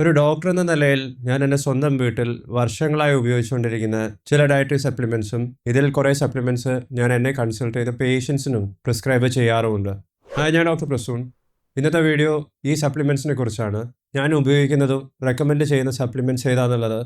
ഒരു ഡോക്ടർ എന്ന നിലയിൽ ഞാൻ എന്റെ സ്വന്തം വീട്ടിൽ വർഷങ്ങളായി ഉപയോഗിച്ചുകൊണ്ടിരിക്കുന്ന ചില ഡയറ്ററി സപ്ലിമെൻസും ഇതിൽ കുറേ സപ്ലിമെന്റ്സ് ഞാൻ എന്നെ കൺസൾട്ട് ചെയ്ത പേഷ്യൻസിനും പ്രിസ്ക്രൈബ് ചെയ്യാറുമുണ്ട്. ഹായ് ഞാൻ ഡോക്ടർ പ്രസൂൺ. ഇന്നത്തെ വീഡിയോ ഈ സപ്ലിമെൻസിനെ കുറിച്ചാണ്. ഞാൻ ഉപയോഗിക്കുന്നതും റെക്കമെൻഡ് ചെയ്യുന്ന സപ്ലിമെന്റ്സ് ഏതാണെന്നുള്ളത്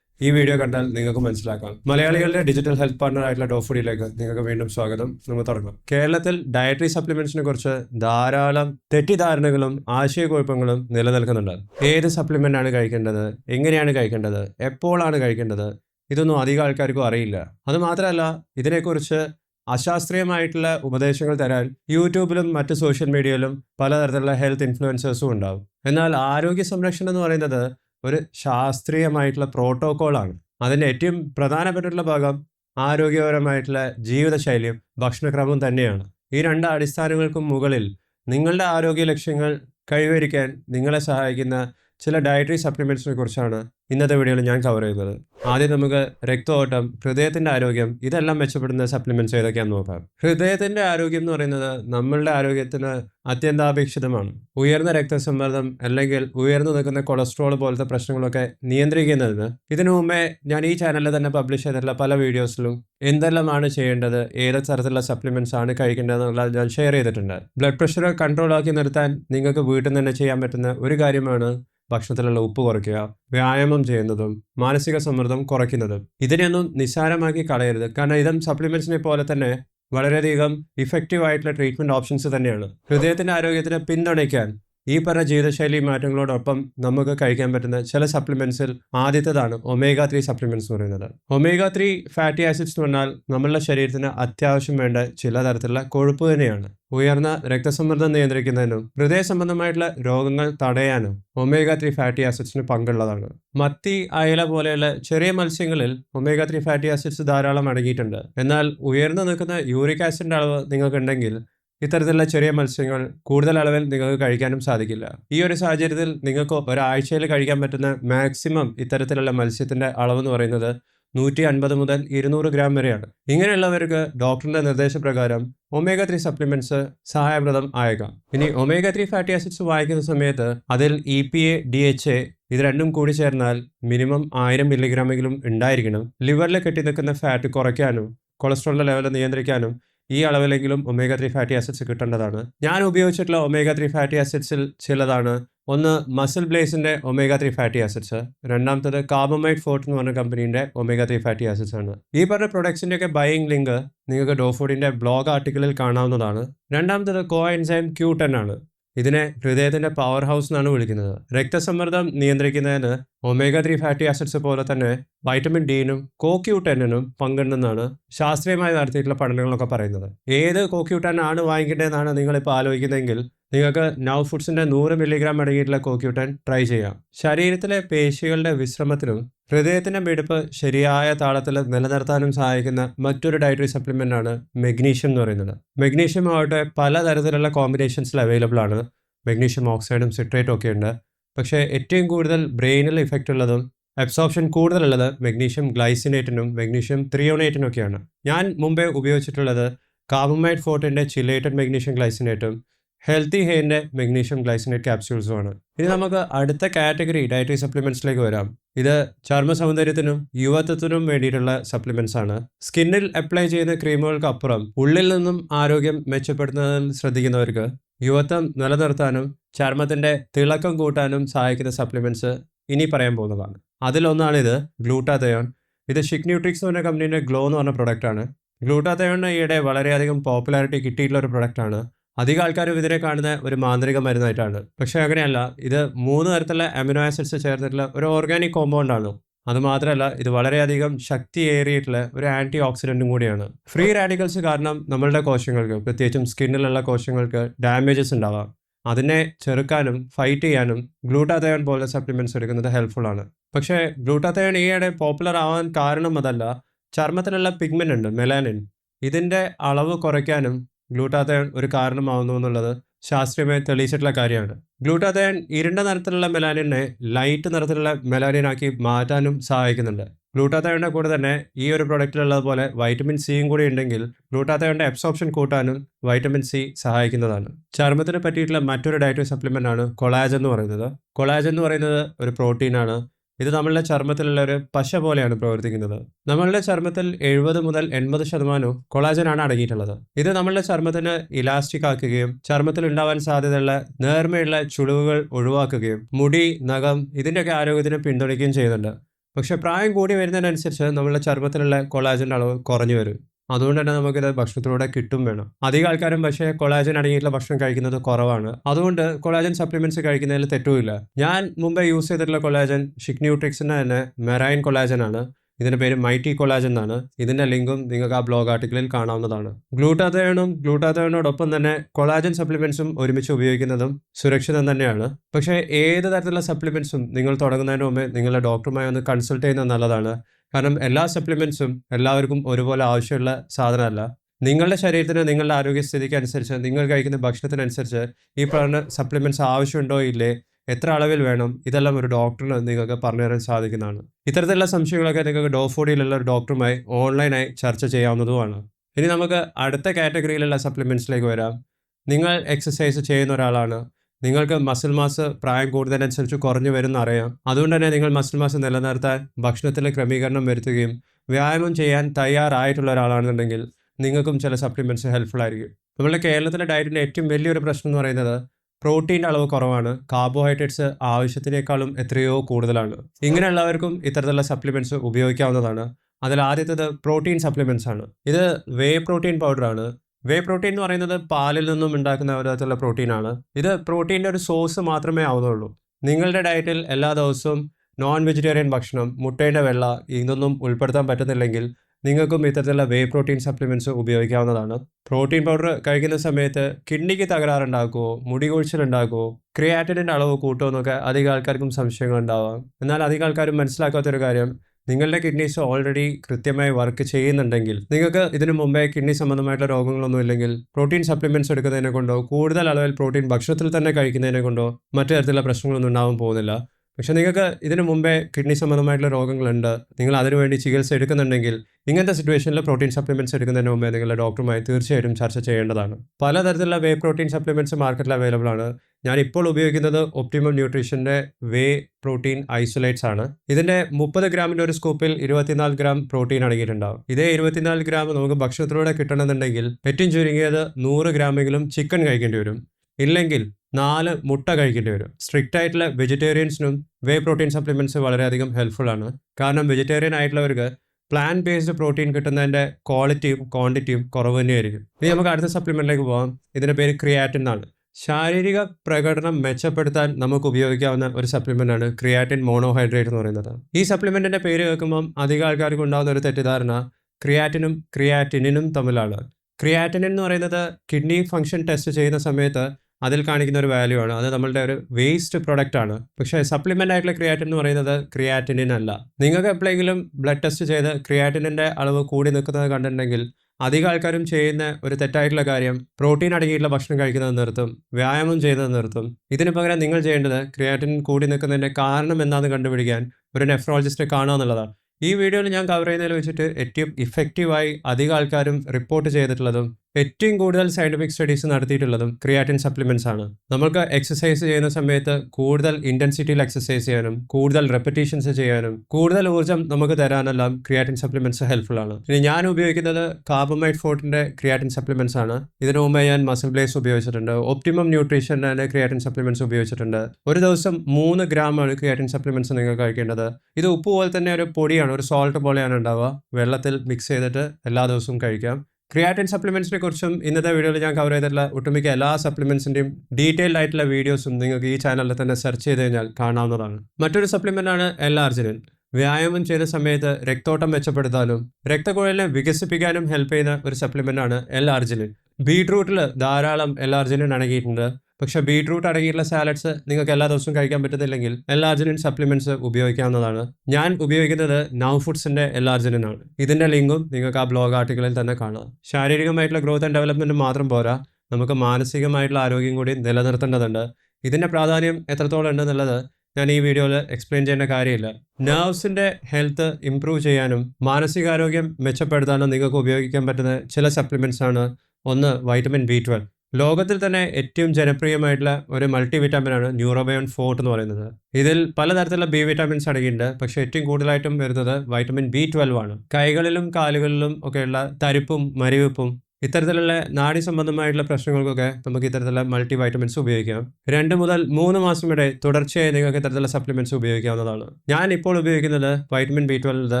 ഈ വീഡിയോ കണ്ടാൽ നിങ്ങൾക്ക് മനസ്സിലാക്കാം. മലയാളികളുടെ ഡിജിറ്റൽ ഹെൽത്ത് പാർട്ണർ ആയിട്ടുള്ള ഡോഫുഡിയിലേക്ക് നിങ്ങൾക്ക് വീണ്ടും സ്വാഗതം. നമുക്ക് തുടങ്ങാം. കേരളത്തിൽ ഡയറ്ററി സപ്ലിമെന്റ്സിനെ കുറിച്ച് ധാരാളം തെറ്റിദ്ധാരണകളും ആശയക്കുഴപ്പങ്ങളും നിലനിൽക്കുന്നുണ്ട്. ഏത് സപ്ലിമെന്റ് ആണ് കഴിക്കേണ്ടത്? എങ്ങനെയാണ് കഴിക്കേണ്ടത്? എപ്പോഴാണ് കഴിക്കേണ്ടത്? ഇതൊന്നും അധികം ആൾക്കാർക്കും അറിയില്ല. അതുമാത്രമല്ല ഇതിനെക്കുറിച്ച് അശാസ്ത്രീയമായിട്ടുള്ള ഉപദേശങ്ങൾ തരാൻ യൂട്യൂബിലും മറ്റ് സോഷ്യൽ മീഡിയയിലും പലതരത്തിലുള്ള ഹെൽത്ത് ഇൻഫ്ലുവൻസേഴ്സും ഉണ്ടാവും. എന്നാൽ ആരോഗ്യ സംരക്ഷണം എന്ന് പറയുന്നത് ഒരു ശാസ്ത്രീയമായിട്ടുള്ള പ്രോട്ടോക്കോളാണ്. അതിന്റെ ഏറ്റവും പ്രധാനപ്പെട്ടിട്ടുള്ള ഭാഗം ആരോഗ്യപരമായിട്ടുള്ള ജീവിതശൈലിയും ഭക്ഷണക്രമവും തന്നെയാണ്. ഈ രണ്ട് അടിസ്ഥാനങ്ങൾക്കും മുകളിൽ നിങ്ങളുടെ ആരോഗ്യ ലക്ഷ്യങ്ങൾ കൈവരിക്കാൻ നിങ്ങളെ സഹായിക്കുന്ന ചില ഡയറ്ററി സപ്ലിമെന്റ്സിനെ കുറിച്ചാണ് ഇന്നത്തെ വീഡിയോയിൽ ഞാൻ കവർ ചെയ്യുന്നത്. ആദ്യം നമുക്ക് രക്തഓട്ടം ഹൃദയത്തിന്റെ ആരോഗ്യം ഇതെല്ലാം മെച്ചപ്പെടുന്ന സപ്ലിമെന്റ്സ് ഏതൊക്കെയാണെന്ന് നോക്കാം. ഹൃദയത്തിന്റെ ആരോഗ്യം എന്ന് പറയുന്നത് നമ്മളുടെ ആരോഗ്യത്തിന് അത്യന്താപേക്ഷിതമാണ്. ഉയർന്ന രക്തസമ്മർദ്ദം അല്ലെങ്കിൽ ഉയർന്നു നിൽക്കുന്ന കൊളസ്ട്രോൾ പോലത്തെ പ്രശ്നങ്ങളൊക്കെ നിയന്ത്രിക്കുന്നതിന് ഇതിനു മുമ്പേ ഞാൻ ഈ ചാനലിൽ തന്നെ പബ്ലിഷ് ചെയ്തിട്ടുള്ള പല വീഡിയോസിലും എന്തെല്ലാമാണ് ചെയ്യേണ്ടത് ഏത് തരത്തിലുള്ള സപ്ലിമെന്റ്സ് ആണ് കഴിക്കേണ്ടതെന്നുള്ളത് ഞാൻ ഷെയർ ചെയ്തിട്ടുണ്ട്. ബ്ലഡ് പ്രഷർ കൺട്രോൾ ആക്കി നിർത്താൻ നിങ്ങൾക്ക് വീട്ടിൽ നിന്ന് തന്നെ ചെയ്യാൻ പറ്റുന്ന ഒരു കാര്യമാണ് ഭക്ഷണത്തിലുള്ള ഉപ്പ് കുറയ്ക്കുക വ്യായാമം ചെയ്യുന്നതും മാനസിക സമ്മർദ്ദം കുറയ്ക്കുന്നതും. ഇതിനെയൊന്നും നിസ്സാരമാക്കി കളയരുത്. കാരണം ഇതും സപ്ലിമെന്റ്സിനെ പോലെ തന്നെ വളരെയധികം ഇഫക്റ്റീവ് ആയിട്ടുള്ള ട്രീറ്റ്മെന്റ് ഓപ്ഷൻസ് തന്നെയാണ്. ഹൃദയത്തിന്റെ ആരോഗ്യത്തിന് പിന്തുണയ്ക്കാൻ ഈ പറഞ്ഞ ജീവിതശൈലി മാറ്റങ്ങളോടൊപ്പം നമുക്ക് കഴിക്കാൻ പറ്റുന്ന ചില സപ്ലിമെന്റ്സിൽ ആദ്യത്തേതാണ് ഒമേഗ ത്രീ സപ്ലിമെന്റ്സ് എന്ന് പറയുന്നത്. ഒമേഗ ത്രീ ഫാറ്റി ആസിഡ്സ് എന്ന് പറഞ്ഞാൽ നമ്മളുടെ ശരീരത്തിന് അത്യാവശ്യം വേണ്ട ചില തരത്തിലുള്ള കൊഴുപ്പ് തന്നെയാണ്. ഉയർന്ന രക്തസമ്മർദ്ദം നിയന്ത്രിക്കുന്നതിനും ഹൃദയ സംബന്ധമായിട്ടുള്ള രോഗങ്ങൾ തടയാനും ഒമേഗ ത്രീ ഫാറ്റി ആസിഡ്സിന് പങ്കുള്ളതാണ്. മത്തി അയല പോലെയുള്ള ചെറിയ മത്സ്യങ്ങളിൽ ഒമേഗ ത്രീ ഫാറ്റി ആസിഡ്സ് ധാരാളം അടങ്ങിയിട്ടുണ്ട്. എന്നാൽ ഉയർന്നു നിൽക്കുന്ന യൂറിക് ആസിഡിന്റെ അളവ് നിങ്ങൾക്കുണ്ടെങ്കിൽ ഇത്തരത്തിലുള്ള ചെറിയ മത്സ്യങ്ങൾ കൂടുതൽ അളവിൽ നിങ്ങൾക്ക് കഴിക്കാനും സാധിക്കില്ല. ഈ ഒരു സാഹചര്യത്തിൽ നിങ്ങൾക്ക് ഒരാഴ്ചയിൽ കഴിക്കാൻ പറ്റുന്ന മാക്സിമം ഇത്തരത്തിലുള്ള മത്സ്യത്തിന്റെ എന്ന് പറയുന്നത് നൂറ്റി അൻപത് മുതൽ ഇരുന്നൂറ് ഗ്രാം വരെയാണ്. ഇങ്ങനെയുള്ളവർക്ക് ഡോക്ടറിന്റെ നിർദ്ദേശപ്രകാരം ഒമേഗ ത്രീ സപ്ലിമെന്റ്സ് സഹായപ്രദം ആയേക്കാം. ഇനി ഒമേഗ ത്രീ ഫാറ്റി ആസിഡ്സ് വായിക്കുന്ന സമയത്ത് അതിൽ E P A D H A ഇത് രണ്ടും കൂടി ചേർന്നാൽ മിനിമം ആയിരം മില്ലിഗ്രാമെങ്കിലും ഉണ്ടായിരിക്കണം. ലിവറിൽ കെട്ടി നിൽക്കുന്ന ഫാറ്റ് കുറയ്ക്കാനും കൊളസ്ട്രോളിന്റെ ലെവൽ നിയന്ത്രിക്കാനും ഈ അളവിലെങ്കിലും ഒമേഗ ത്രീ ഫാറ്റി ആസിഡ്സ് കിട്ടേണ്ടതാണ്. ഞാൻ ഉപയോഗിച്ചിട്ടുള്ള ഒമേഗ ത്രീ ഫാറ്റി ആസിഡ്സിൽ ചിലതാണ്. ഒന്ന് മസിൽ ബ്ലേസിന്റെ ഒമേഗ ത്രീ ഫാറ്റി ആസിഡ്സ് രണ്ടാമത്തത് കാർബമൈറ്റ് ഫോർട്ട് എന്ന് പറഞ്ഞ കമ്പനിയുടെ ഒമേഗ ത്രീ ഫാറ്റി ആസിഡ്സ് ആണ്. ഈ പറഞ്ഞ പ്രൊഡക്ട്സിന്റെ ഒക്കെ ബൈയിങ് ലിങ്ക് നിങ്ങൾക്ക് ഡോഫുഡിന്റെ ബ്ലോഗ് ആർട്ടിക്കിളിൽ കാണാവുന്നതാണ്. രണ്ടാമത്തത് കോ എൻസൈം ക്യൂ ടെൻ ആണ്. ഇതിനെ ഹൃദയത്തിന്റെ പവർ ഹൗസ് എന്നാണ് വിളിക്കുന്നത്. രക്തസമ്മർദ്ദം നിയന്ത്രിക്കുന്നതിന് ഒമേഗ ത്രീ ഫാറ്റി ആസിഡ്സ് പോലെ തന്നെ വൈറ്റമിൻ ഡിനും കോക്യൂട്ടനും പങ്കുണ്ടെന്നാണ് ശാസ്ത്രീയമായി നടത്തിയിട്ടുള്ള പഠനങ്ങളൊക്കെ പറയുന്നത്. ഏത് കോക്യൂട്ടൻ ആണ് വാങ്ങിക്കേണ്ടതെന്നാണ് നിങ്ങളിപ്പോൾ ആലോചിക്കുന്നതെങ്കിൽ നിങ്ങൾക്ക് നൗ ഫുഡ്സിന്റെ നൂറ് മില്ലിഗ്രാം അടങ്ങിയിട്ടുള്ള കോക്യൂട്ടൻ ട്രൈ ചെയ്യാം. ശരീരത്തിലെ പേശികളുടെ വിശ്രമത്തിനും ഹൃദയത്തിന്റെ മിടിപ്പ് ശരിയായ താളത്തിൽ നിലനിർത്താനും സഹായിക്കുന്ന മറ്റൊരു ഡയറ്ററി സപ്ലിമെന്റ് ആണ് മെഗ്നീഷ്യം എന്ന് പറയുന്നത്. മെഗ്നീഷ്യം ആവട്ടെ പലതരത്തിലുള്ള കോമ്പിനേഷൻസിൽ അവൈലബിൾ ആണ്. മെഗ്നീഷ്യം ഓക്സൈഡും സിട്രേറ്റും ഒക്കെ ഉണ്ട്. പക്ഷേ ഏറ്റവും കൂടുതൽ ബ്രെയിനിൽ ഇഫക്റ്റ് ഉള്ളതും അബ്സോർപ്ഷൻ കൂടുതലുള്ളത് മെഗ്നീഷ്യം ഗ്ലൈസിനേറ്റിനും മെഗ്നീഷ്യം ത്രിയോണേറ്റിനും ഒക്കെയാണ്. ഞാൻ മുമ്പേ ഉപയോഗിച്ചിട്ടുള്ളത് കാർബമൈഡ് ഫോർട്ടിന്റെ ചിലേറ്റഡ് മെഗ്നീഷ്യം ഗ്ലൈസിനേറ്റും ഹെൽത്തി ഹെയിന്റെ മെഗ്നീഷ്യം ഗ്ലൈസിനേറ്റ് ക്യാപ്സ്യൂൾസും ആണ് ഇനി നമുക്ക് അടുത്ത കാറ്റഗറി ഡയറ്ററി സപ്ലിമെന്റ്സിലേക്ക് വരാം. ഇത് ചർമ്മ സൗന്ദര്യത്തിനും യുവത്വത്തിനും വേണ്ടിയിട്ടുള്ള സപ്ലിമെന്റ്സ് ആണ്. സ്കിന്നിൽ അപ്ലൈ ചെയ്യുന്ന ക്രീമുകൾക്ക് അപ്പുറം ഉള്ളിൽ നിന്നും ആരോഗ്യം മെച്ചപ്പെടുത്തുന്നതിൽ ശ്രദ്ധിക്കുന്നവർക്ക് യുവത്വം നിലനിർത്താനും ചർമ്മത്തിന്റെ തിളക്കം കൂട്ടാനും സഹായിക്കുന്ന സപ്ലിമെന്റ്സ് ഇനി പറയാൻ പോകുന്നതാണ്. അതിലൊന്നാണിത് ഗ്ലൂട്ടാതയോൺ ഇത് ഷിക് ന്യൂട്രിക്സ് എന്ന് പറഞ്ഞ കമ്പനീന്റെ ഗ്ലോ എന്ന് പറഞ്ഞ പ്രൊഡക്റ്റാണ് ഗ്ലൂട്ടാതയോണിന് ഈയിടെ വളരെയധികം പോപ്പുലാരിറ്റി കിട്ടിയിട്ടുള്ള ഒരു പ്രൊഡക്റ്റാണ് അധികം ആൾക്കാരും ഇതിനെ കാണുന്ന ഒരു മാന്ത്രിക മരുന്നായിട്ടാണ്. പക്ഷേ അങ്ങനെയല്ല. ഇത് മൂന്ന് തരത്തിലുള്ള അമിനോ ആസിഡ്സ് ചേർന്നിട്ടുള്ള ഒരു ഓർഗാനിക് കോമ്പൗണ്ടാണ് അതുമാത്രമല്ല ഇത് വളരെയധികം ശക്തിയേറിയിട്ടുള്ള ഒരു ആന്റി ഓക്സിഡന്റും കൂടിയാണ്. ഫ്രീ റാഡിക്കൽസ് കാരണം നമ്മളുടെ കോശങ്ങൾക്ക് പ്രത്യേകിച്ചും സ്കിന്നിലുള്ള കോശങ്ങൾക്ക് ഡാമേജസ് ഉണ്ടാവാം. അതിനെ ചെറുക്കാനും ഫൈറ്റ് ചെയ്യാനും ഗ്ലൂട്ടാതയോൺ പോലുള്ള സപ്ലിമെന്റ്സ് എടുക്കുന്നത് ഹെൽപ്ഫുൾ ആണ്. പക്ഷേ ഗ്ലൂട്ടാതയോൺ ഈയിടെ പോപ്പുലർ ആവാൻ കാരണം അതല്ല ചർമ്മത്തിലുള്ള പിഗ്മെന്റ് ഉണ്ട് മെലാനിൻ. ഇതിന്റെ അളവ് കുറയ്ക്കാനും ഗ്ലൂട്ടാതയോൺ ഒരു കാരണമാവുന്നു എന്നുള്ളത് ശാസ്ത്രീയമായി തെളിയിച്ചിട്ടുള്ള കാര്യമാണ്. ഗ്ലൂട്ടാതയൺ ഇരുണ്ട നിറത്തിലുള്ള മെലാനിനെ ലൈറ്റ് നിറത്തിലുള്ള മെലാനിനാക്കി മാറ്റാനും സഹായിക്കുന്നുണ്ട്. ഗ്ലൂട്ടാത്തയോണിന്റെ കൂടെ തന്നെ ഈ ഒരു പ്രൊഡക്റ്റിലുള്ളത് പോലെ വൈറ്റമിൻ സിയും കൂടി ഉണ്ടെങ്കിൽ ഗ്ലൂട്ടാത്തയോണിന്റെ അബ്സോർപ്ഷൻ കൂട്ടാനും വൈറ്റമിൻ സി സഹായിക്കുന്നതാണ്. ചർമ്മത്തിനെ പറ്റിയിട്ടുള്ള മറ്റൊരു ഡയറ്ററി സപ്ലിമെന്റ് ആണ് കൊളാജ് എന്ന് പറയുന്നത്. കൊളാജ് എന്ന് പറയുന്നത് ഒരു പ്രോട്ടീനാണ് ഇത് നമ്മളുടെ ചർമ്മത്തിലുള്ള ഒരു പശ പോലെയാണ് പ്രവർത്തിക്കുന്നത്. നമ്മളുടെ ചർമ്മത്തിൽ എഴുപത് മുതൽ എൺപത് ശതമാനവും കൊളാജനാണ് അടങ്ങിയിട്ടുള്ളത്. ഇത് നമ്മളുടെ ചർമ്മത്തിന് ഇലാസ്റ്റിക് ആക്കുകയും ചർമ്മത്തിൽ ഉണ്ടാവാൻ സാധ്യതയുള്ള നേർമയുള്ള ചുളിവുകൾ ഒഴിവാക്കുകയും മുടി നഖം ഇതിന്റെയൊക്കെ ആരോഗ്യത്തിന് പിന്തുണയ്ക്കുകയും ചെയ്യുന്നുണ്ട്. പക്ഷെ പ്രായം കൂടി വരുന്നതിനനുസരിച്ച് നമ്മളുടെ ചർമ്മത്തിലുള്ള കൊളാജന്റെ അളവ് കുറഞ്ഞു വരും. അതുകൊണ്ട് തന്നെ നമുക്കിത് ഭക്ഷണത്തിലൂടെ കിട്ടും വേണം. അധികം ആൾക്കാരും പക്ഷേ കൊളാജൻ അടങ്ങിയിട്ടുള്ള ഭക്ഷണം കഴിക്കുന്നത് കുറവാണ്. അതുകൊണ്ട് കൊളാജൻ സപ്ലിമെന്റ്സ് കഴിക്കുന്നതിൽ തെറ്റുമില്ല. ഞാൻ മുമ്പേ യൂസ് ചെയ്തിട്ടുള്ള കൊളാജൻ ഷിക് ന്യൂട്രിക്സിന്റെ തന്നെ മെറൈൻ കൊളാജൻ ആണ്. ഇതിന്റെ പേര് മൈറ്റി കൊളാജൻ എന്നാണ്. ഇതിന്റെ ലിങ്കും നിങ്ങൾക്ക് ആ ബ്ലോഗ് ആർട്ടിക്കിളിൽ കാണാവുന്നതാണ്. ഗ്ലൂട്ടാതയോണും ഗ്ലൂട്ടാതയോണോടൊപ്പം തന്നെ കൊളാജൻ സപ്ലിമെന്റ്സും ഒരുമിച്ച് ഉപയോഗിക്കുന്നതും സുരക്ഷിതം തന്നെയാണ്. പക്ഷേ ഏത് തരത്തിലുള്ള സപ്ലിമെന്റ്സും നിങ്ങൾ തുടങ്ങുന്നതിന് മുമ്പ് നിങ്ങളുടെ ഡോക്ടറുമായി ഒന്ന് കൺസൾട്ട് ചെയ്യുന്നത് നല്ലതാണ്. കാരണം എല്ലാ സപ്ലിമെൻസും എല്ലാവർക്കും ഒരുപോലെ ആവശ്യമുള്ള സാധനമല്ല. നിങ്ങളുടെ ശരീരത്തിന് നിങ്ങളുടെ ആരോഗ്യസ്ഥിതിക്ക് അനുസരിച്ച് നിങ്ങൾ കഴിക്കുന്ന ഭക്ഷണത്തിനനുസരിച്ച് ഈ പറഞ്ഞ സപ്ലിമെന്റ്സ് ആവശ്യമുണ്ടോ ഇല്ലേ എത്ര അളവിൽ വേണം ഇതെല്ലാം ഒരു ഡോക്ടറിന് നിങ്ങൾക്ക് പറഞ്ഞു തരാൻ സാധിക്കുന്നതാണ്. ഇത്തരത്തിലുള്ള സംശയങ്ങളൊക്കെ നിങ്ങൾക്ക് ഡോഫോഡിയിലുള്ള ഒരു ഡോക്ടറുമായി ഓൺലൈനായി ചർച്ച ചെയ്യാവുന്നതുമാണ്. ഇനി നമുക്ക് അടുത്ത കാറ്റഗറിയിലുള്ള സപ്ലിമെൻസിലേക്ക് വരാം. നിങ്ങൾ എക്സസൈസ് ചെയ്യുന്ന ഒരാളാണ്. നിങ്ങൾക്ക് മസിൽ മാസ് പ്രായം കൂടുന്നതിനനുസരിച്ച് കുറഞ്ഞു വരുന്ന അറിയാം. അതുകൊണ്ട് തന്നെ നിങ്ങൾ മസിൽ മാസ് നിലനിർത്താൻ ഭക്ഷണത്തിലെ ക്രമീകരണം വരുത്തുകയും വ്യായാമം ചെയ്യാൻ തയ്യാറായിട്ടുള്ള ഒരാളാണെന്നുണ്ടെങ്കിൽ നിങ്ങൾക്കും ചില സപ്ലിമെന്റ്സ് ഹെൽപ്ഫുൾ ആയിരിക്കും. നമ്മുടെ കേരളത്തിലെ ഡയറ്റിന്റെ ഏറ്റവും വലിയൊരു പ്രശ്നം എന്ന് പറയുന്നത് പ്രോട്ടീന്റെ അളവ് കുറവാണ്. കാർബോഹൈഡ്രേറ്റ്സ് ആവശ്യത്തിനേക്കാളും എത്രയോ കൂടുതലാണ്. ഇങ്ങനെയുള്ളവർക്കും ഇത്തരത്തിലുള്ള സപ്ലിമെന്റ്സ് ഉപയോഗിക്കാവുന്നതാണ്. അതിൽ ആദ്യത്തേത് പ്രോട്ടീൻ സപ്ലിമെന്റ്സ് ആണ്. ഇത് വേ പ്രോട്ടീൻ പൗഡറാണ് വേ പ്രോട്ടീൻ എന്ന് പറയുന്നത് പാലിൽ നിന്നും ഉണ്ടാക്കുന്ന ഒരു തരത്തിലുള്ള പ്രോട്ടീനാണ് ഇത് പ്രോട്ടീന്റെ ഒരു സോഴ്സ് മാത്രമേ ആവുന്നുള്ളൂ. നിങ്ങളുടെ ഡയറ്റിൽ എല്ലാ ദിവസവും നോൺ വെജിറ്റേറിയൻ ഭക്ഷണം മുട്ടയുടെ വെള്ള ഇതൊന്നും ഉൾപ്പെടുത്താൻ പറ്റുന്നില്ലെങ്കിൽ നിങ്ങൾക്കും ഇത്തരത്തിലുള്ള വേ പ്രോട്ടീൻ സപ്ലിമെന്റ്സ് ഉപയോഗിക്കാവുന്നതാണ്. പ്രോട്ടീൻ പൗഡർ കഴിക്കുന്ന സമയത്ത് കിഡ്നിക്ക് തകരാറുണ്ടാക്കുമോ മുടി കൊഴിച്ചിലുണ്ടാക്കുമോ ക്രിയാറ്റിന്റെ അളവ് കൂട്ടുമോ എന്നൊക്കെ അധികം ആൾക്കാർക്കും സംശയങ്ങൾ ഉണ്ടാവാം എന്നാൽ അധികം ആൾക്കാരും മനസ്സിലാക്കാത്തൊരു കാര്യം നിങ്ങളുടെ കിഡ്നീസ് ഓൾറെഡി കൃത്യമായി വർക്ക് ചെയ്യുന്നുണ്ടെങ്കിൽ നിങ്ങൾക്ക് ഇതിനു മുമ്പേ കിഡ്നി സംബന്ധമായിട്ടുള്ള രോഗങ്ങളൊന്നും ഇല്ലെങ്കിൽ പ്രോട്ടീൻ സപ്ലിമെന്റ്സ് എടുക്കുന്നതിനെ കൊണ്ടോ കൂടുതൽ അളവിൽ പ്രോട്ടീൻ ഭക്ഷണത്തിൽ തന്നെ കഴിക്കുന്നതിനെ കൊണ്ടോ മറ്റു തരത്തിലുള്ള പ്രശ്നങ്ങളൊന്നും ഉണ്ടാവാൻ പോകുന്നില്ല. പക്ഷെ നിങ്ങൾക്ക് ഇതിനു മുമ്പേ കിഡ്നി സംബന്ധമായിട്ടുള്ള രോഗങ്ങളുണ്ട് നിങ്ങൾ അതിനുവേണ്ടി ചികിത്സ എടുക്കുന്നുണ്ടെങ്കിൽ ഇങ്ങനത്തെ സിറ്റുവേഷനിൽ പ്രോട്ടീൻ സപ്ലിമെന്റ്സ് എടുക്കുന്നതിന് മുമ്പേ നിങ്ങളുടെ ഡോക്ടറുമായി തീർച്ചയായിട്ടും ചർച്ച ചെയ്യേണ്ടതാണ്. പലതരത്തിലുള്ള വേ പ്രോട്ടീൻ സപ്ലിമെന്റ്സ് മാർക്കറ്റിൽ അവൈലബിൾ ആണ്. ഞാൻ ഇപ്പോൾ ഉപയോഗിക്കുന്നത് ഒപ്റ്റിമം ന്യൂട്രീഷന്റെ വേ പ്രോട്ടീൻ ഐസൊലേറ്റ്സ് ആണ്. ഇതിന്റെ മുപ്പത് ഗ്രാമിന്റെ ഒരു സ്കൂപ്പിൽ ഇരുപത്തിനാല് ഗ്രാം പ്രോട്ടീൻ അടങ്ങിയിട്ടുണ്ടാവും. ഇതേ ഇരുപത്തിനാല് ഗ്രാം നമുക്ക് ഭക്ഷണത്തിലൂടെ കിട്ടണമെന്നുണ്ടെങ്കിൽ ഏറ്റവും ചുരുങ്ങിയത് നൂറ് ഗ്രാമെങ്കിലും ചിക്കൻ കഴിക്കേണ്ടി വരും. ഇല്ലെങ്കിൽ നാല് മുട്ട കഴിക്കേണ്ടി വരും. സ്ട്രിക്റ്റ് ആയിട്ടുള്ള വെജിറ്റേറിയൻസിനും വേ പ്രോട്ടീൻ സപ്ലിമെന്റ്സ് വളരെയധികം ഹെൽപ്ഫുൾ ആണ്. കാരണം വെജിറ്റേറിയൻ ആയിട്ടുള്ളവർക്ക് പ്ലാൻ ബേസ്ഡ് പ്രോട്ടീൻ കിട്ടുന്നതിന്റെ ക്വാളിറ്റിയും ക്വാണ്ടിറ്റിയും കുറവ് തന്നെയായിരിക്കും. ഇനി നമുക്ക് അടുത്ത സപ്ലിമെന്റിലേക്ക് പോകാം ഇതിന്റെ പേര് ക്രിയാറ്റിൻ എന്നാണ് ശാരീരിക പ്രകടനം മെച്ചപ്പെടുത്താൻ നമുക്ക് ഉപയോഗിക്കാവുന്ന ഒരു സപ്ലിമെന്റ് ആണ് ക്രിയാറ്റിൻ മോണോഹൈഡ്രേറ്റ് എന്ന് പറയുന്നത്. ഈ സപ്ലിമെന്റിന്റെ പേര് കേൾക്കുമ്പം അധികം ആൾക്കാർക്ക് ഉണ്ടാകുന്ന ഒരു തെറ്റിദ്ധാരണ ക്രിയാറ്റിനും ക്രിയാറ്റിനും തമ്മിലാണ്. ക്രിയാറ്റിൻ എന്ന് പറയുന്നത് കിഡ്നി ഫംഗ്ഷൻ ടെസ്റ്റ് ചെയ്യുന്ന സമയത്ത് അതിൽ കാണിക്കുന്ന ഒരു വാല്യൂ ആണ്. അത് നമ്മളുടെ ഒരു വേസ്റ്റ് പ്രൊഡക്റ്റ് ആണ്. പക്ഷേ സപ്ലിമെന്റ് ആയിട്ടുള്ള ക്രിയാറ്റിൻ എന്ന് പറയുന്നത് ക്രിയാറ്റിനിൻ അല്ല. നിങ്ങൾക്ക് എപ്പോഴെങ്കിലും ബ്ലഡ് ടെസ്റ്റ് ചെയ്ത് ക്രിയാറ്റിനിന്റെ അളവ് കൂടി നിൽക്കുന്നത് കണ്ടിട്ടുണ്ടെങ്കിൽ അധികം ആൾക്കാരും ചെയ്യുന്ന ഒരു തെറ്റായിട്ടുള്ള കാര്യം പ്രോട്ടീൻ അടങ്ങിയിട്ടുള്ള ഭക്ഷണം കഴിക്കുന്നത് നിർത്തും വ്യായാമം ചെയ്യുന്നത് നിർത്തും. ഇതിന് പകരം നിങ്ങൾ ചെയ്യേണ്ടത് ക്രിയാറ്റിൻ കൂടി നിൽക്കുന്നതിന്റെ കാരണം എന്താണെന്ന് കണ്ടുപിടിക്കാൻ ഒരു നെഫ്രോളജിസ്റ്റ് കാണുക എന്നുള്ളതാണ്. ഈ വീഡിയോയിൽ ഞാൻ കവർ ചെയ്യുന്നതിൽ വെച്ചിട്ട് ഏറ്റവും ഇഫക്റ്റീവായി അധികം ആൾക്കാരും റിപ്പോർട്ട് ചെയ്തിട്ടുള്ളതും ഏറ്റവും കൂടുതൽ സയന്റിഫിക് സ്റ്റഡീസ് നടത്തിയിട്ടുള്ളതും ക്രിയാറ്റിൻ സപ്ലിമെന്റ്സ് ആണ്. നമ്മൾക്ക് എക്സസൈസ് ചെയ്യുന്ന സമയത്ത് കൂടുതൽ ഇന്റൻസിറ്റിയിൽ എക്സസൈസ് ചെയ്യാനും കൂടുതൽ റെപ്പറ്റീഷൻസ് ചെയ്യാനും കൂടുതൽ ഊർജം നമുക്ക് തരാനെല്ലാം ക്രിയാറ്റിൻ സപ്ലിമെന്റ്സ് ഹെൽപ്ഫുൾ ആണ്. ഇനി ഞാൻ ഉപയോഗിക്കുന്നത് കാർബമൈഡ് ഫോർട്ടിന്റെ ക്രിയാറ്റിൻ സപ്ലിമെന്റ്സ് ആണ്. ഇതിനു മുമ്പേ ഞാൻ മസിൽ ബ്ലേസ് ഉപയോഗിച്ചിട്ടുണ്ട് ഒപ്റ്റിമം ന്യൂട്രീഷന്റെ ക്രിയാറ്റിൻ സപ്ലിമെന്റ്സ് ഉപയോഗിച്ചിട്ടുണ്ട്. ഒരു ദിവസം മൂന്ന് ഗ്രാമാണ് ക്രിയാറ്റിൻ സപ്ലിമെന്റ്സ് നിങ്ങൾ കഴിക്കേണ്ടത്. ഇത് ഉപ്പ് പോലെ തന്നെ ഒരു പൊടിയാണ് ഒരു സോൾട്ട് പോലെയാണ് ഉണ്ടാവുക. വെള്ളത്തിൽ മിക്സ് ചെയ്തിട്ട് എല്ലാ ദിവസവും കഴിക്കാം. ക്രിയാറ്റിൻ സപ്ലിമെൻസിനെ കുറിച്ചും ഇന്നത്തെ വീഡിയോയിൽ ഞാൻ കവർ ചെയ്തിട്ടുള്ള ഒട്ടുമിക്ക എല്ലാ സപ്ലിമെൻസിന്റെയും ഡീറ്റെയിൽഡ് ആയിട്ടുള്ള വീഡിയോസും നിങ്ങൾക്ക് ഈ ചാനലിൽ തന്നെ സെർച്ച് ചെയ്ത് കഴിഞ്ഞാൽ കാണാവുന്നതാണ്. മറ്റൊരു സപ്ലിമെന്റ് ആണ് എൽ ആർജിനിൻ വ്യായാമം ചെയ്ത സമയത്ത് രക്തോട്ടം മെച്ചപ്പെടുത്താനും രക്തക്കുഴലിനെ വികസിപ്പിക്കാനും ഹെൽപ്പ് ചെയ്യുന്ന ഒരു സപ്ലിമെന്റ് ആണ് എൽ ആർജിനിൻ ബീട്രൂട്ടിൽ ധാരാളം എൽ ആർജിനിൻ അടങ്ങിയിട്ടുണ്ട്. പക്ഷേ ബീട്രൂട്ട് അടങ്ങിയിട്ടുള്ള സാലഡ്സ് നിങ്ങൾക്ക് എല്ലാ ദിവസവും കഴിക്കാൻ പറ്റുന്നില്ലെങ്കിൽ എല്ലാർജിനിൻ സപ്ലിമെന്റ്സ് ഉപയോഗിക്കാവുന്നതാണ്. ഞാൻ ഉപയോഗിക്കുന്നത് നൗ ഫുഡ്സിന്റെ എല്ലാർജിനിൻ ആണ് ഇതിന്റെ ലിങ്കും നിങ്ങൾക്ക് ആ ബ്ലോഗ് ആർട്ടിക്കിളിൽ തന്നെ കാണാം. ശാരീരികമായിട്ടുള്ള ഗ്രോത്ത് ആൻഡ് ഡെവലപ്മെന്റ് മാത്രം പോരാ. നമുക്ക് മാനസികമായിട്ടുള്ള ആരോഗ്യം കൂടി നിലനിർത്തേണ്ടതുണ്ട്. ഇതിന്റെ പ്രാധാന്യം എത്രത്തോളം ഉണ്ടെന്നുള്ളത് ഞാൻ ഈ വീഡിയോയിൽ എക്സ്പ്ലെയിൻ ചെയ്യേണ്ട കാര്യമില്ല. നെർവ്സിന്റെ ഹെൽത്ത് ഇംപ്രൂവ് ചെയ്യാനും മാനസികാരോഗ്യം മെച്ചപ്പെടുത്താനും നിങ്ങൾക്ക് ഉപയോഗിക്കാൻ പറ്റുന്ന ചില സപ്ലിമെന്റ്സ് ആണ്. ഒന്ന് വൈറ്റമിൻ ബി ട്വൽവ് ലോകത്തിൽ തന്നെ ഏറ്റവും ജനപ്രിയമായിട്ടുള്ള ഒരു മൾട്ടി വിറ്റാമിനാണ് ന്യൂറോബയോൺ ഫോർട്ട് എന്ന് പറയുന്നത്. ഇതിൽ പലതരത്തിലുള്ള ബി വിറ്റാമിൻസ് അടങ്ങിയിട്ടുണ്ട്. പക്ഷേ ഏറ്റവും കൂടുതലായിട്ടും വരുന്നത് വൈറ്റമിൻ ബി ട്വൽവ് ആണ്. കൈകളിലും കാലുകളിലും ഒക്കെയുള്ള തരിപ്പും മരിവിപ്പും ഇത്തരത്തിലുള്ള നാഡി സംബന്ധമായിട്ടുള്ള പ്രശ്നങ്ങൾക്കൊക്കെ നമുക്ക് ഇത്തരത്തിലുള്ള മൾട്ടി വൈറ്റമിൻസ് ഉപയോഗിക്കാം. രണ്ട് മുതൽ മൂന്ന് മാസം വരെ തുടർച്ചയായി നിങ്ങൾക്ക് ഇത്തരത്തിലുള്ള സപ്ലിമെന്റ്സ് ഉപയോഗിക്കാവുന്നതാണ്. ഞാൻ ഇപ്പോൾ ഉപയോഗിക്കുന്നത് vitamin B twelve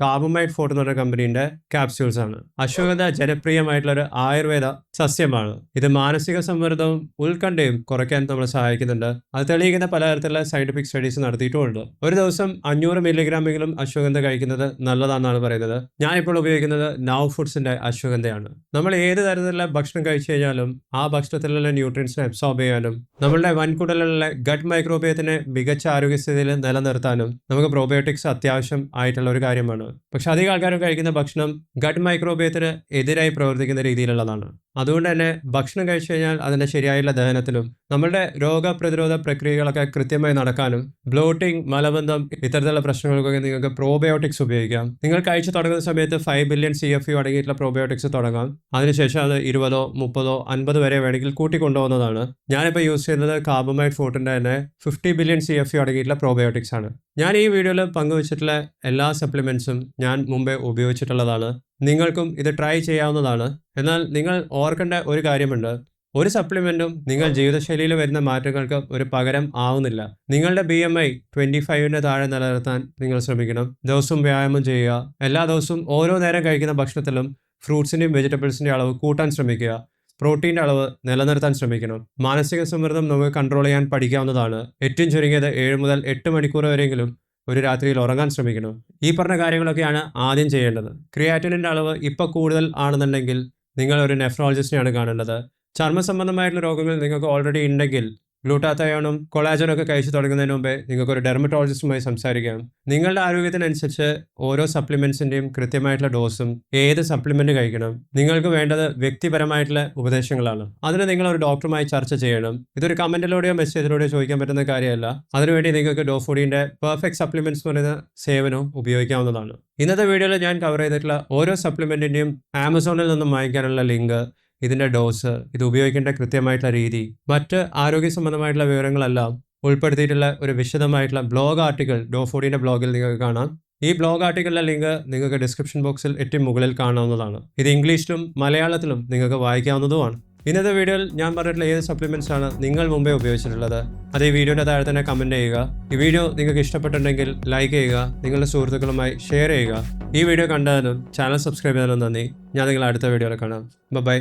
carbamide forte എന്ന് പറഞ്ഞ കമ്പനിയുടെ ക്യാപ്സ്യൂൾസ് ആണ്. അശ്വഗന്ധ ജനപ്രിയമായിട്ടുള്ള ഒരു ആയുർവേദ സസ്യമാണ്. ഇത് മാനസിക സമ്മർദ്ദവും ഉത്കണ്ഠയും കുറയ്ക്കാൻ നമ്മളെ സഹായിക്കുന്നുണ്ട്. അത് തെളിയിക്കുന്ന പലതരത്തിലുള്ള സയന്റിഫിക് സ്റ്റഡീസ് നടത്തിയിട്ടുമുണ്ട്. ഒരു ദിവസം അഞ്ഞൂറ് മില്ലിഗ്രാമെങ്കിലും അശ്വഗന്ധ കഴിക്കുന്നത് നല്ലതാണെന്നാണ് പറയുന്നത്. ഞാൻ ഇപ്പോൾ ഉപയോഗിക്കുന്നത് നൗ ഫുഡ്സിന്റെ അശ്വഗന്ധയാണ്. നമ്മൾ ഏത് തരത്തിലുള്ള ഭക്ഷണം കഴിച്ചു കഴിഞ്ഞാലും ആ ഭക്ഷണത്തിലുള്ള ന്യൂട്രിയൻസിനെ അബ്സോർബ് ചെയ്യാനും നമ്മളുടെ വൻകുടലുള്ള ഗട്ട് മൈക്രോബിയത്തിനെ മികച്ച ആരോഗ്യസ്ഥിതിയിൽ നിലനിർത്താനും നമുക്ക് പ്രോബയോട്ടിക്സ് അത്യാവശ്യം ആയിട്ടുള്ള ഒരു കാര്യമാണ്. പക്ഷെ അധികം ആൾക്കാരും കഴിക്കുന്ന ഭക്ഷണം ഗട്ട് മൈക്രോബിയത്തിന് എതിരായി പ്രവർത്തിക്കുന്ന രീതിയിലുള്ളതാണ്. അതുകൊണ്ട് തന്നെ ഭക്ഷണം കഴിച്ചു കഴിഞ്ഞാൽ അതിന്റെ ശരിയായുള്ള ദഹനത്തിലും നമ്മളുടെ രോഗപ്രതിരോധ പ്രക്രിയകളൊക്കെ കൃത്യമായി നടക്കാനും ബ്ലോട്ടിംഗ് മലബന്ധം ഇത്തരത്തിലുള്ള പ്രശ്നങ്ങൾക്കൊക്കെ നിങ്ങൾക്ക് പ്രോബയോട്ടിക്സ് ഉപയോഗിക്കാം. നിങ്ങൾ കഴിച്ചു തുടങ്ങുന്ന സമയത്ത് five billion C F U അടങ്ങിയിട്ടുള്ള പ്രോബയോട്ടിക്സ് തുടങ്ങാം. അതിനുശേഷം അത് ഇരുപതോ മുപ്പതോ അൻപത് വരെ വേണമെങ്കിൽ കൂട്ടിക്കൊണ്ടുപോകുന്നതാണ്. ഞാനിപ്പോൾ യൂസ് ചെയ്യുന്നത് കാർബമൈഡ് ഫോട്ടിന്റെ തന്നെ fifty billion C F U അടങ്ങിയിട്ടുള്ള പ്രോബയോട്ടിക്സ് ആണ്. ഞാൻ ഈ വീഡിയോയിൽ പങ്കുവച്ചിട്ടുള്ള എല്ലാ സപ്ലിമെൻസും ഞാൻ മുമ്പേ ഉപയോഗിച്ചിട്ടുള്ളതാണ്. നിങ്ങൾക്കും ഇത് ട്രൈ ചെയ്യാവുന്നതാണ്. എന്നാൽ നിങ്ങൾ ഓർക്കേണ്ട ഒരു കാര്യമുണ്ട്. ഒരു സപ്ലിമെന്റും നിങ്ങൾ ജീവിതശൈലിയിൽ വരുന്ന മാറ്റങ്ങൾക്ക് ഒരു പകരം ആവുന്നില്ല. നിങ്ങളുടെ ബി എം ഐ ട്വന്റി ഫൈവിന്റെ താഴെ നിലനിർത്താൻ നിങ്ങൾ ശ്രമിക്കണം. ദിവസവും വ്യായാമം ചെയ്യുക. എല്ലാ ദിവസവും ഓരോ നേരം കഴിക്കുന്ന ഭക്ഷണത്തിലും ഫ്രൂട്ട്സിന്റെയും വെജിറ്റബിൾസിന്റെയും അളവ് കൂട്ടാൻ ശ്രമിക്കുക. പ്രോട്ടീന്റെ അളവ് നിലനിർത്താൻ ശ്രമിക്കണം. മാനസിക സമ്മർദ്ദം നമുക്ക് കൺട്രോൾ ചെയ്യാൻ പഠിക്കാവുന്നതാണ്. ഏറ്റവും ചുരുങ്ങിയത് ഏഴ് മുതൽ എട്ട് മണിക്കൂർ വരെയെങ്കിലും ഒരു രാത്രിയിൽ ഉറങ്ങാൻ ശ്രമിക്കണം. ഈ പറഞ്ഞ കാര്യങ്ങളൊക്കെയാണ് ആദ്യം ചെയ്യേണ്ടത്. ക്രിയാറ്റിനിന്റെ അളവ് ഇപ്പോൾ കൂടുതൽ ആണെന്നുണ്ടെങ്കിൽ നിങ്ങൾ ഒരു നെഫ്രോളജിസ്റ്റിനെയാണ് കാണേണ്ടത്. ചർമ്മ സംബന്ധമായിട്ടുള്ള രോഗങ്ങൾ നിങ്ങൾക്ക് ഓൾറെഡി ഉണ്ടെങ്കിൽ ഗ്ലൂട്ടാത്തയോണും കൊളാജനും ഒക്കെ കഴിച്ചു തുടങ്ങുന്നതിന് മുമ്പേ നിങ്ങൾക്ക് ഒരു ഡെർമറ്റോളജിസ്റ്റുമായി സംസാരിക്കാം. നിങ്ങളുടെ ആരോഗ്യത്തിനനുസരിച്ച് ഓരോ സപ്ലിമെന്റ്സിന്റെയും കൃത്യമായിട്ടുള്ള ഡോസും ഏത് സപ്ലിമെന്റ് കഴിക്കണം നിങ്ങൾക്ക് വേണ്ടത് വ്യക്തിപരമായിട്ടുള്ള ഉപദേശങ്ങളാണ്. അതിന് നിങ്ങൾ ഒരു ഡോക്ടറുമായി ചർച്ച ചെയ്യണം. ഇതൊരു കമന്റിലൂടെയോ മെസ്സേജിലൂടെയോ ചോദിക്കാൻ പറ്റുന്ന കാര്യമല്ല. അതിനുവേണ്ടി നിങ്ങൾക്ക് ഡോഫോഡിന്റെ പെർഫെക്റ്റ് സപ്ലിമെന്റ്സ് പറയുന്ന സേവനവും ഉപയോഗിക്കാവുന്നതാണ്. ഇന്നത്തെ വീഡിയോയിൽ ഞാൻ കവർ ചെയ്തിട്ടുള്ള ഓരോ സപ്ലിമെന്റിന്റെയും ആമസോണിൽ നിന്നും വാങ്ങിക്കാനുള്ള ലിങ്ക് ഇതിന്റെ ഡോസ് ഇത് ഉപയോഗിക്കേണ്ട കൃത്യമായിട്ടുള്ള രീതി മറ്റ് ആരോഗ്യ സംബന്ധമായിട്ടുള്ള വിവരങ്ങളെല്ലാം ഉൾപ്പെടുത്തിയിട്ടുള്ള ഒരു വിശദമായിട്ടുള്ള ബ്ലോഗ് ആർട്ടിക്കിൾ ഡോഫോഡിന്റെ ബ്ലോഗിൽ നിങ്ങൾക്ക് കാണാം. ഈ ബ്ലോഗ് ആർട്ടിക്കിളിന്റെ ലിങ്ക് നിങ്ങൾക്ക് ഡിസ്ക്രിപ്ഷൻ ബോക്സിൽ ഏറ്റവും മുകളിൽ കാണാവുന്നതാണ്. ഇത് ഇംഗ്ലീഷിലും മലയാളത്തിലും നിങ്ങൾക്ക് വായിക്കാവുന്നതുമാണ്. ഇന്നത്തെ വീഡിയോയിൽ ഞാൻ പറഞ്ഞിട്ടുള്ള ഏത് സപ്ലിമെന്റ്സ് ആണ് നിങ്ങൾ മുമ്പേ ഉപയോഗിച്ചിട്ടുള്ളത് അത് ഈ വീഡിയോന്റെ താഴെ തന്നെ കമന്റ് ചെയ്യുക. ഈ വീഡിയോ നിങ്ങൾക്ക് ഇഷ്ടപ്പെട്ടിട്ടുണ്ടെങ്കിൽ ലൈക്ക് ചെയ്യുക നിങ്ങളുടെ സുഹൃത്തുക്കളുമായി ഷെയർ ചെയ്യുക. ഈ വീഡിയോ കണ്ടതിനും ചാനൽ സബ്സ്ക്രൈബ് ചെയ്തതിനും നന്ദി. ഞാൻ നിങ്ങളെ അടുത്ത വീഡിയോയിൽ കാണാം. ബൈ